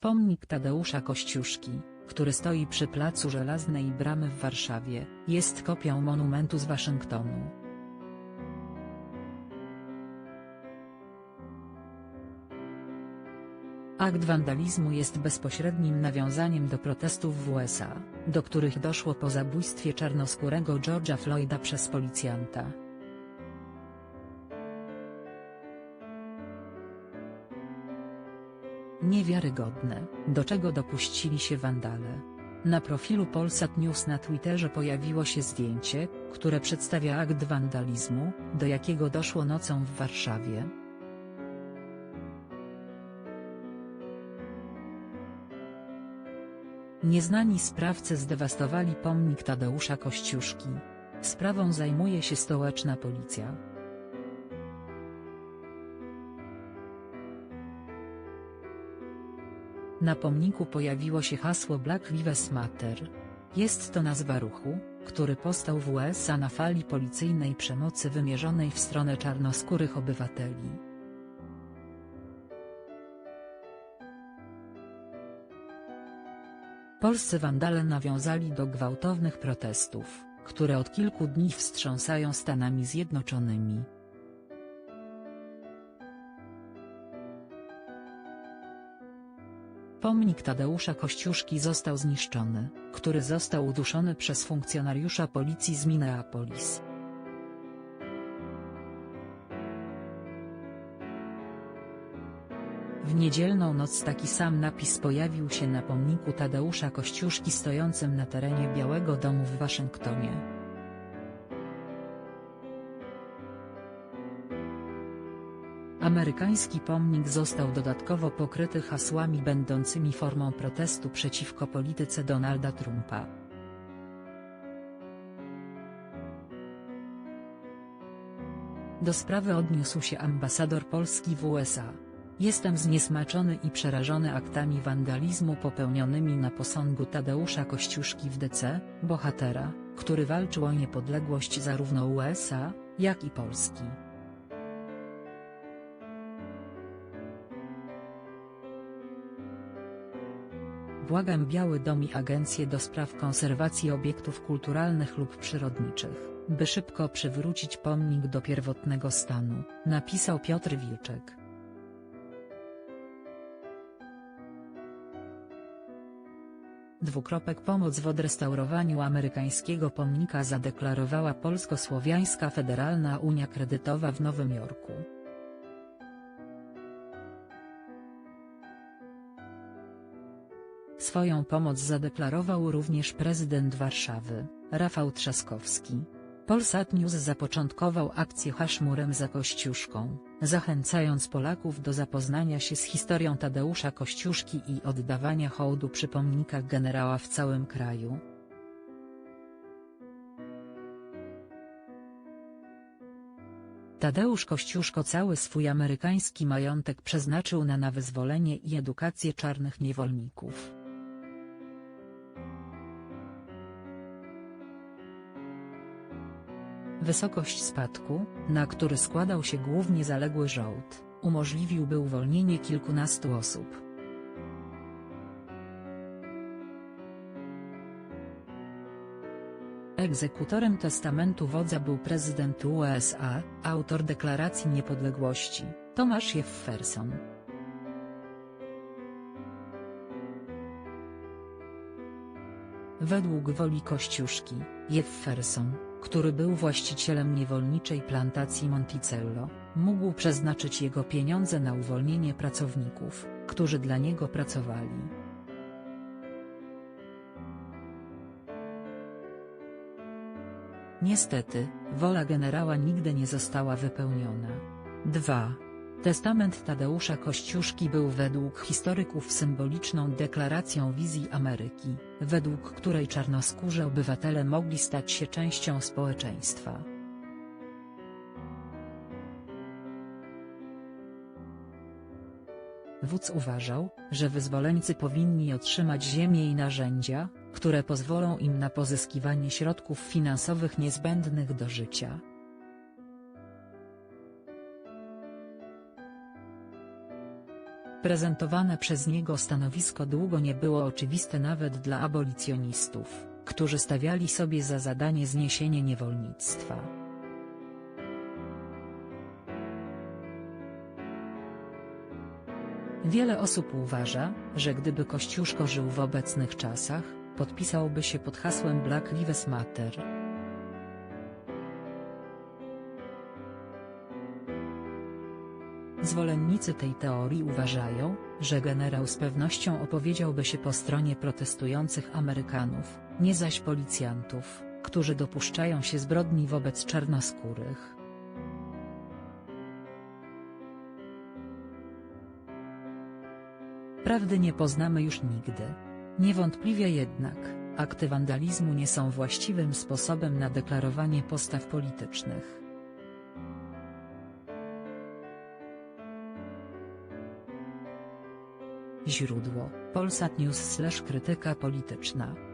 Pomnik Tadeusza Kościuszki, który stoi przy Placu Żelaznej Bramy w Warszawie, jest kopią monumentu z Waszyngtonu. Akt wandalizmu jest bezpośrednim nawiązaniem do protestów w USA, do których doszło po zabójstwie czarnoskórego George'a Floyda przez policjanta. Niewiarygodne, do czego dopuścili się wandale. Na profilu Polsat News na Twitterze pojawiło się zdjęcie, które przedstawia akt wandalizmu, do jakiego doszło nocą w Warszawie. Nieznani sprawcy zdewastowali pomnik Tadeusza Kościuszki. Sprawą zajmuje się stołeczna policja. Na pomniku pojawiło się hasło Black Lives Matter. Jest to nazwa ruchu, który powstał w USA na fali policyjnej przemocy wymierzonej w stronę czarnoskórych obywateli. Polscy wandale nawiązali do gwałtownych protestów, które od kilku dni wstrząsają Stanami Zjednoczonymi. Pomnik Tadeusza Kościuszki został zniszczony, który został uduszony przez funkcjonariusza policji z Minneapolis. W niedzielną noc taki sam napis pojawił się na pomniku Tadeusza Kościuszki stojącym na terenie Białego Domu w Waszyngtonie. Amerykański pomnik został dodatkowo pokryty hasłami będącymi formą protestu przeciwko polityce Donalda Trumpa. Do sprawy odniósł się ambasador Polski w USA. Jestem zniesmaczony i przerażony aktami wandalizmu popełnionymi na posągu Tadeusza Kościuszki w DC, bohatera, który walczył o niepodległość zarówno USA, jak i Polski. Błagam Biały Dom i Agencję do Spraw Konserwacji Obiektów Kulturalnych lub Przyrodniczych, by szybko przywrócić pomnik do pierwotnego stanu, napisał Piotr Wilczek. Dwukropek pomoc w odrestaurowaniu amerykańskiego pomnika zadeklarowała Polsko-Słowiańska Federalna Unia Kredytowa w Nowym Jorku. Swoją pomoc zadeklarował również prezydent Warszawy, Rafał Trzaskowski. Polsat News zapoczątkował akcję Haszmurem za Kościuszką, zachęcając Polaków do zapoznania się z historią Tadeusza Kościuszki i oddawania hołdu przy pomnikach generała w całym kraju. Tadeusz Kościuszko cały swój amerykański majątek przeznaczył na na wyzwolenie i edukację czarnych niewolników. Wysokość spadku, na który składał się głównie zaległy żołd, umożliwiłby uwolnienie kilkunastu osób. Egzekutorem testamentu wodza był prezydent USA, autor Deklaracji Niepodległości, Thomas Jefferson. Według woli Kościuszki, Jefferson, który był właścicielem niewolniczej plantacji Monticello, mógł przeznaczyć jego pieniądze na uwolnienie pracowników, którzy dla niego pracowali. Niestety, wola generała nigdy nie została wypełniona. 2. Testament Tadeusza Kościuszki był według historyków symboliczną deklaracją wizji Ameryki, według której czarnoskórzy obywatele mogli stać się częścią społeczeństwa. Wódz uważał, że wyzwoleńcy powinni otrzymać ziemię i narzędzia, które pozwolą im na pozyskiwanie środków finansowych niezbędnych do życia. Prezentowane przez niego stanowisko długo nie było oczywiste nawet dla abolicjonistów, którzy stawiali sobie za zadanie zniesienie niewolnictwa. Wiele osób uważa, że gdyby Kościuszko żył w obecnych czasach, podpisałby się pod hasłem Black Lives Matter. Zwolennicy tej teorii uważają, że generał z pewnością opowiedziałby się po stronie protestujących Amerykanów, nie zaś policjantów, którzy dopuszczają się zbrodni wobec czarnoskórych. Prawdy nie poznamy już nigdy. Niewątpliwie jednak, akty wandalizmu nie są właściwym sposobem na deklarowanie postaw politycznych. Źródło: Polsat News slash krytyka polityczna